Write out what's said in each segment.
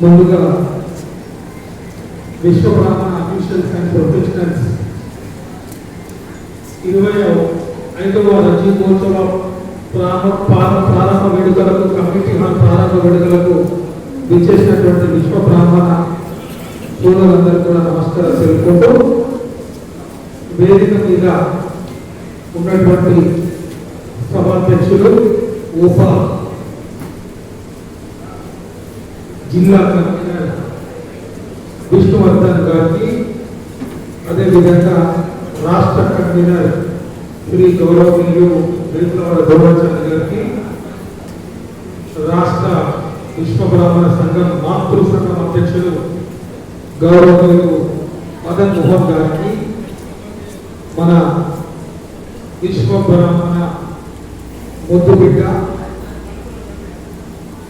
ముందుగా విశ్వ బ్రాహ్మణ అఫీషియల్స్ అండ్ ప్రొఫెషనల్స్ ఇరవై ఐదవ రజీవోత్సవ ప్రారంభ ప్రారంభ ప్రారంభ వేడుకలకు కమిటీ హాల్ ప్రారంభ వేడుకలకు విచ్చేసినటువంటి విశ్వ బ్రాహ్మణ సోదరులందరూ కూడా నమస్కారం తెలుపుకుంటూ వేదిక మీద ఉన్నటువంటి సభాధ్యక్షులు ఉప జిల్లా కన్వీనర్ విష్ణువర్ధన్ గారికి అదేవిధంగా రాష్ట్ర కన్వీనర్ శ్రీ గౌరవనీయులు వెలుగులవాడ గౌరవచంద్ర గారికి రాష్ట్ర విశ్వ బ్రాహ్మణ సంఘం మాతృ సంఘం అధ్యక్షులు గౌరవనీయులు మదన్ మోహన్ గారికి మన విశ్వ బ్రాహ్మణ ముద్దుబిడ్డ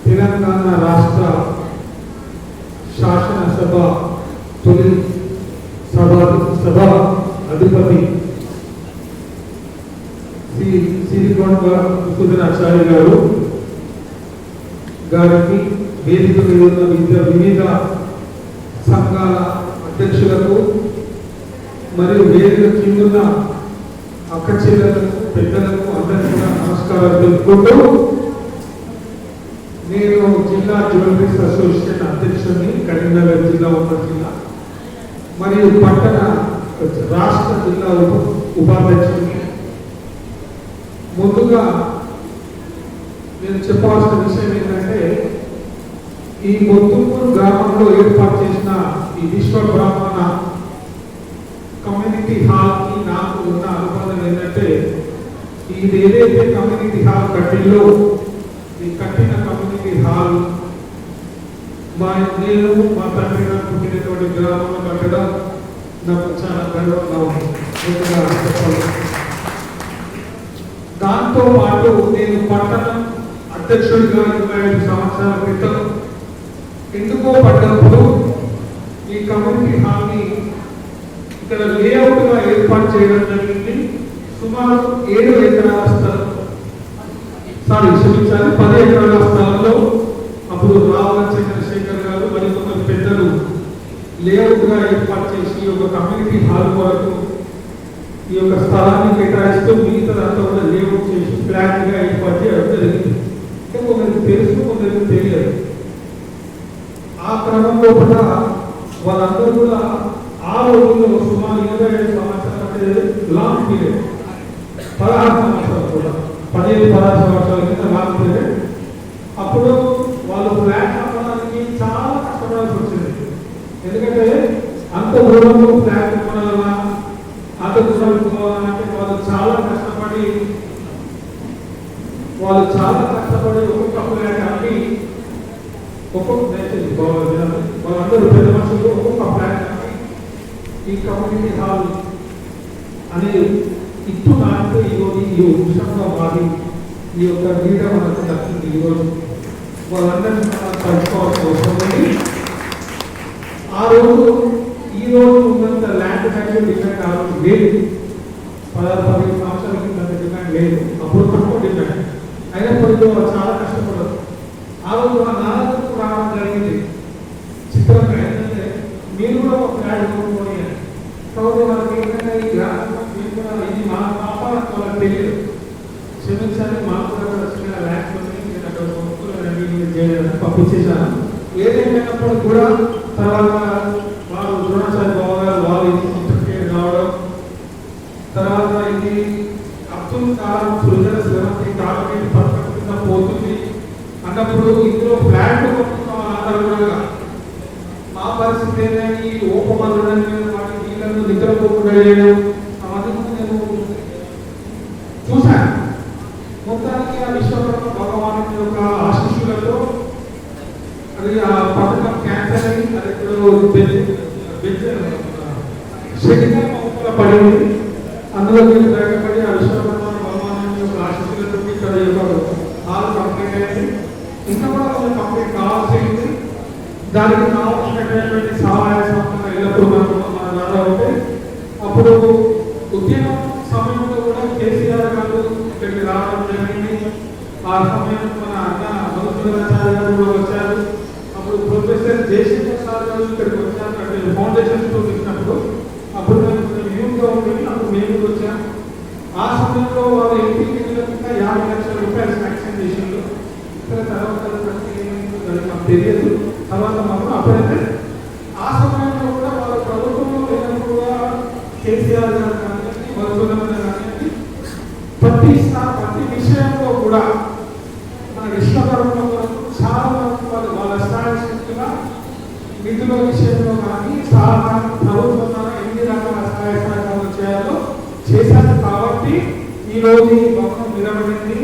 తెలంగాణ రాష్ట్ర శాసనసభ తొలి సభ సభ అధిపతి శ్రీ సిరికొండ సుధనాచార్య గారు గారికి వేదిక మీద ఉన్న వివిధ వివిధ సంఘాల అధ్యక్షులకు మరియు వేదిక కిందున్న అక్క చెల్లెలకు పెద్దలకు అందరికీ కూడా నమస్కారాలు తెలుపుకుంటూ నేను జిల్లా జ్యువెలరీస్ అసోసియేషన్ అధ్యక్షుడిని కరీంనగర్ జిల్లా ఉన్న జిల్లా మరియు పట్టణ రాష్ట్ర జిల్లా ఉపాధ్యక్షుడిని. ముందుగా నేను చెప్పాల్సిన విషయం ఏంటంటే ఈ మొత్తుమూరు గ్రామంలో ఏర్పాటు చేసిన ఈ విశ్వ బ్రాహ్మణ కమ్యూనిటీ హాల్కి నాకు ఉన్న అనుబంధం ఏంటంటే ఇది ఏదైతే కమ్యూనిటీ హాల్ కట్టిల్లో ఈ కట్టిన కమ్యూనిటీ హాల్ మా నేను మా తండ్రి గారు పుట్టినటువంటి గ్రామంలో కట్టడం నాకు చాలా గర్వంగా దాంతో పాటు నేను పట్టణం అధ్యక్షుడిగా ఇరవై ఐదు సంవత్సరాల క్రితం ఎందుకో పడ్డప్పుడు ఈ కమ్యూనిటీ హాల్ని ఇక్కడ లేఅవుట్గా ఏర్పాటు చేయడం జరిగింది. సుమారు ఏడు ఎకరాల స్థలం. సారీ క్షమించాలి పది ఎకరాల స్థలంలో అప్పుడు రావణ చంద్రశేఖర్ గారు మరియు కొందరు పెద్దలు లేఅవుట్గా ఏర్పాటు చేసి ఒక కమ్యూనిటీ హాల్ వరకు ఈ యొక్క స్థలాన్ని కేటాయిస్తూ మిగతాదంతా కూడా లేఅవుట్ చేసి ప్లాన్ ఏర్పాటు చేయడం జరిగింది. అంటే కొందరికి తెలుసు కొందరికి తెలియదు. ఆ క్రమంలో కూడా వాళ్ళందరూ కూడా ఆ రోజుల్లో సుమారు ఇరవై ఐదు సంవత్సరాలు లాంగ్ పీరియడ్. పదహారు సంవత్సరాలు కూడా పదిహేను పదహారు సంవత్సరాల కింద లాంగ్ అప్పుడు వాళ్ళు ఫ్లాట్ అమ్మడానికి చాలా కష్టపడాల్సి వచ్చింది. ఎందుకంటే అంత దూరంలో ఫ్లాట్ కొనాలన్నా అంత దూరం పోవాలంటే వాళ్ళు చాలా కష్టపడి వాళ్ళు చాలా కష్టపడి ఒక్కొక్క ఫ్లాట్ అమ్మి ఒక్కొక్క దయచేసి వాళ్ళందరూ పెద్ద మనుషులు ఒక్కొక్క ఫ్లాట్ అమ్మి ఈ కమ్యూనిటీ హాల్ అనేది ఈరోజు వృక్షంగా మారి ఈ యొక్క నీడ మనకు దక్కింది ఈరోజు. వాళ్ళందరినీ మనం పంచుకోవాల్సిన అవసరం ఆ రోజు ఈ రోజు ఉన్నంత ల్యాండ్ వాల్యూ డిమాండ్ ఆ రోజు లేదు. పదహారు పదిహేను సంవత్సరాల కింద డిమాండ్ లేదు అప్పుడు తక్కువ డిమాండ్ అయినప్పటికీ వాళ్ళు చాలా కష్టపడరు ఆ రోజు మా నాన్నకు రావడం జరిగింది చిత్రంగా ఏంటంటే మీరు కూడా ఒక ఫ్లాట్ కొనుక్కొని అని. కాబట్టి వాళ్ళకి ఏంటంటే ఈ గ్రామం మీరు కూడా ఇది మా పాప వాళ్ళకి తెలియదు క్షమించాలి మాకు కూడా అక్కడ చిన్న ల్యాండ్ ఉంది నేను అక్కడ కొనుక్కోలేదండి నేను చేయలేదని పంపించేశాను ఏదైనప్పుడు కూడా తర్వాత వారు ద్రోణాచార్య బాబు గారు వాళ్ళు ఇంటర్ఫియర్ కావడం తర్వాత ఇది అబ్దుల్ కలాం సృజన శ్రమతి కాలం పథకం కింద పోతుంది. అన్నప్పుడు ఇందులో ఫ్లాట్ కొనుక్కున్న వాళ్ళందరూ కూడా మా పరిస్థితి ఏంటంటే ఈ ఓపమల్లుడని వాటి నీళ్ళను నిద్రపోకుండా చేయడం అవన్నీ నేను చూశాను మొత్తానికి ఆ విశ్వకర్మ భగవాను యొక్క ఆశీస్సులతో అది ఆ పథకం క్యాన్సర్ అయి అది ఇప్పుడు శరీరం అందులో మీరు ఆ యొక్క ఇక్కడ కంప్లీట్ అయింది ఇంకా కూడా కొంచెం కంప్లీట్ దానికి కావాల్సినటువంటి సహాయ ఎల్లప్పుడూ మనకు మన ద్వారా ఉంటే అప్పుడు ఉద్యమం సమయంలో కూడా కేసీఆర్ గారు ఇక్కడికి రావడం జరిగింది ఆ మన అన్న మధుసూదనాచార్య గారు వచ్చారు. అప్పుడు ప్రొఫెసర్ జయశంకర్ సార్ ఇక్కడికి వచ్చినప్పుడు అంటే ఫౌండేషన్ స్కూల్ ఇచ్చినప్పుడు అప్పుడు మేము కొంచెం యూత్గా ఉండేది అప్పుడు మేము వచ్చాం. ఆ సమయంలో వాళ్ళు ఎంపీ నిధులకు యాభై లక్షల రూపాయలు శాంక్షన్ చేసిండ్రు. ఇక్కడ తర్వాత ప్రతి దానికి మాకు తెలియదు. తర్వాత మాత్రం అప్పుడైతే ఆ సమయంలో కూడా వాళ్ళ ప్రభుత్వంలో లేనప్పుడు కూడా కేసీఆర్ గారు కానీ మధుసూదన్ గారు కానీ ప్రతి సా- ప్రతి విషయంలో కూడా మన విశ్వకర్మ కొరకు చాలా వరకు వాళ్ళు వాళ్ళ స్థాయి శక్తిగా నిధుల విషయంలో కానీ సహకార ప్రభుత్వం ద్వారా ఎన్ని రకాల సహాయ సహకారాలు చేయాలో చేశారు కాబట్టి ఈరోజు ఈ భవనం వినబడింది.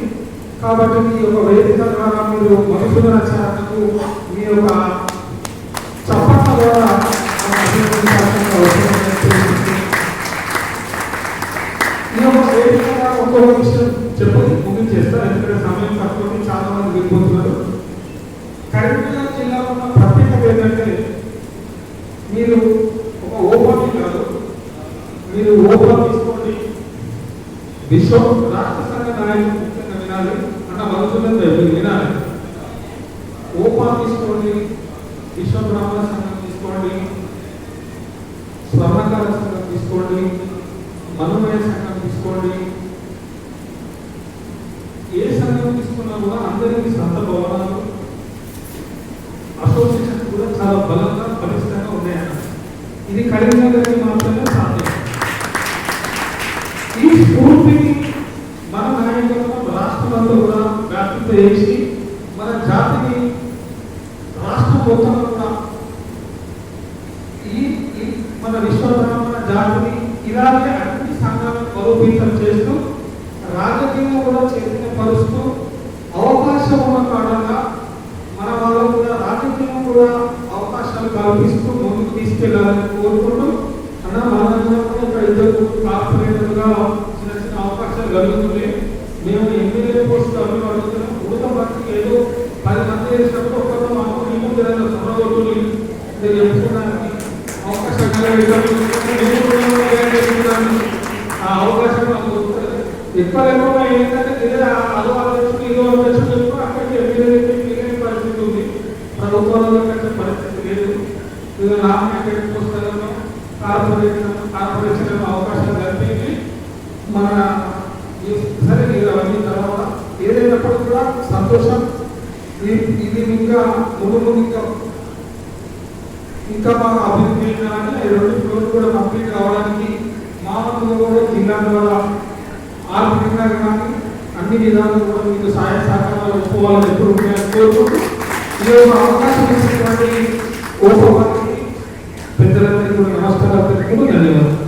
కాబట్టి మీ యొక్క వేదిక ద్వారా మీరు మధుసూదన చారణకు మీ యొక్క చప్పట్ల ద్వారా ఈ యొక్క వేదిక ద్వారా ఒక్కొక్క విషయం చెప్పి ముగించేస్తారు ఎందుకంటే సమయం తక్కువ చాలా మంది వెళ్ళిపోతున్నారు. కరీంనగర్ జిల్లాలో ఉన్న ప్రత్యేకత ఏంటంటే మీరు ఒక ఓపెన్ కాదు మీరు ఓపెన్ తీసుకోండి. విశ్వ రాష్ట్ర సంఘ నాయకులు ముఖ్యంగా వినాలి అంటే మనుషులంతా వినాలి ఓపా తీసుకోండి విశ్వ బ్రాహ్మణ సంఘం తీసుకోండి స్వర్ణకార సంఘం తీసుకోండి మనుమయ సంఘం తీసుకోండి ఏ సంఘం తీసుకున్నా కూడా అందరికీ సొంత భవనాలు అసోసియేషన్ కూడా చాలా బలంగా బలిష్టంగా ఉన్నాయన్న ఇది కరీంనగర్కి మాత్రమే సాధ్యం ఈ స్ఫూర్తిని మన నాయకులను రాష్ట్రంలో కూడా వ్యాప్తి చేసి మన జాతిని రాష్ట్రం మొత్తంలో కూడా ఈ ఈ మన విశ్వబ్రహ్మణ జాతిని ఇలాగే అన్ని సంఘాలను బలోపేతం చేస్తూ రాజకీయంగా కూడా చైతన్యపరుస్తూ అవకాశం ఉన్న కారణంగా మన వాళ్ళు కూడా రాజకీయం కూడా అవకాశాలు కల్పిస్తూ ముందుకు తీసుకెళ్ళాలని కోరుకుంటూ అన్న మన కూడా ఇద్దరు కార్పొరేటర్గా చిన్న చిన్న అవకాశాలు కలుగుతుంది మేము ఎమ్మెల్యే పోస్ట్ అవి అడుగుతున్నాం. ఉడత పార్టీకి ఏదో పది మంది వేసినప్పుడు ఒక్కరు మాకు ఈ ముందు ఏదైనా సొంతగొట్టులు మీరు చెప్పుకోవడానికి అవకాశం కలిగేటప్పుడు మేము కూడా ఏం చేసుకుంటాము? ఆ అవకాశం మాకు ఏంటంటే ఇదే అదో ఆలోచన ఇదో అక్కడికి పరిస్థితి ఉంది ప్రభుత్వాలలో కంటే పరిస్థితి లేదు ఇది నామినేటెడ్ పోస్టులలో కార్పొరేషన్ కార్పొరేషన్ అవకాశాలు కల్పించి మన సరే ఇది అవన్నీ తర్వాత ఏదైనప్పుడు కూడా సంతోషం ఇది ఇది ఇంకా ముందు ముందు ఇంకా ఇంకా మాకు అభివృద్ధి చేయాలని ఈ రెండు ఫ్లోర్లు కూడా కంప్లీట్ కావడానికి మా కూడా జిల్లా ద్వారా ఆర్థికంగా కానీ అన్ని విధాలు కూడా మీకు సహాయ సహకారాలు ఒప్పుకోవాలని ఎప్పుడు కోరుకుంటూ ఈ అవకాశం ఇచ్చినటువంటి ఓపవారికి పెద్దలందరికీ నమస్కారాలు పెట్టుకుంటూ ధన్యవాదాలు.